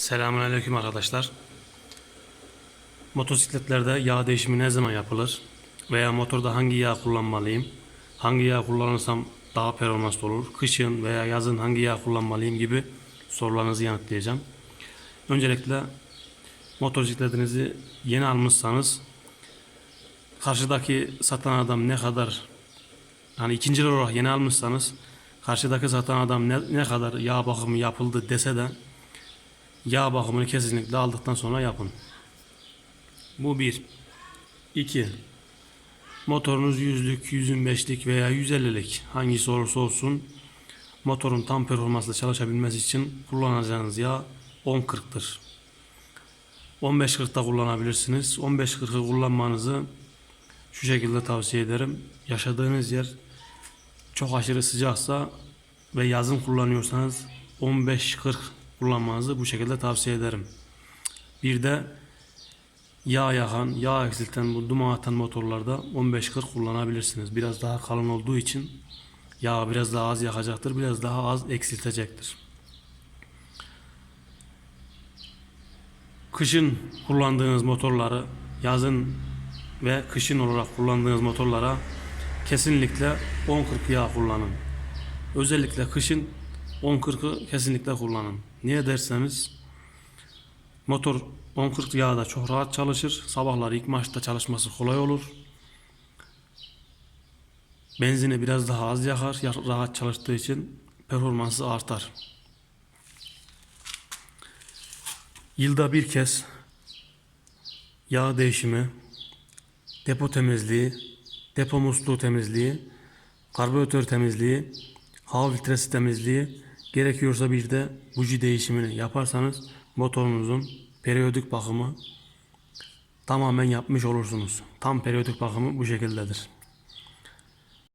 Selamünaleyküm arkadaşlar. Motosikletlerde yağ değişimi ne zaman yapılır? Veya motorda hangi yağ kullanmalıyım? Hangi yağ kullanırsam daha performanslı olur? Kışın veya yazın hangi yağ kullanmalıyım gibi sorularınızı yanıtlayacağım. Öncelikle motosikletinizi yeni almışsanız karşıdaki satan adam ne kadar hani ikinci olarak yeni almışsanız karşıdaki satan adam ne, ne kadar yağ bakımı yapıldı dese de Yağ bakımını kesinlikle aldıktan sonra yapın. Bu bir. İki. Motorunuz yüzlük, 125'lik veya 150'lik hangisi olursa olsun motorun tam performansla çalışabilmesi için kullanacağınız yağ 10-40'tır. 15-40'da kullanabilirsiniz. 15-40'ı kullanmanızı şu şekilde tavsiye ederim. Yaşadığınız yer çok aşırı sıcaksa ve yazın kullanıyorsanız 15-40 kullanmanızı bu şekilde tavsiye ederim. Bir de yağ yakan, yağ eksilten bu duman atan motorlarda 15-40 kullanabilirsiniz. Biraz daha kalın olduğu için yağ biraz daha az yakacaktır, biraz daha az eksiltecektir. Kışın kullandığınız motorları yazın ve kışın olarak kullandığınız motorlara kesinlikle 10-40 yağ kullanın. Özellikle kışın 10-40'ı kesinlikle kullanın. Niye derseniz motor 10-40 yağda çok rahat çalışır. Sabahları ilk maçta çalışması kolay olur. Benzini biraz daha az yakar. ya- Rahat çalıştığı için performansı artar. Yılda bir kez yağ değişimi, depo temizliği, depo musluğu temizliği, karbüratör temizliği, hava filtresi temizliği, gerekiyorsa bir de buji değişimini yaparsanız motorunuzun periyodik bakımı tamamen yapmış olursunuz. Tam periyodik bakımı bu şekildedir.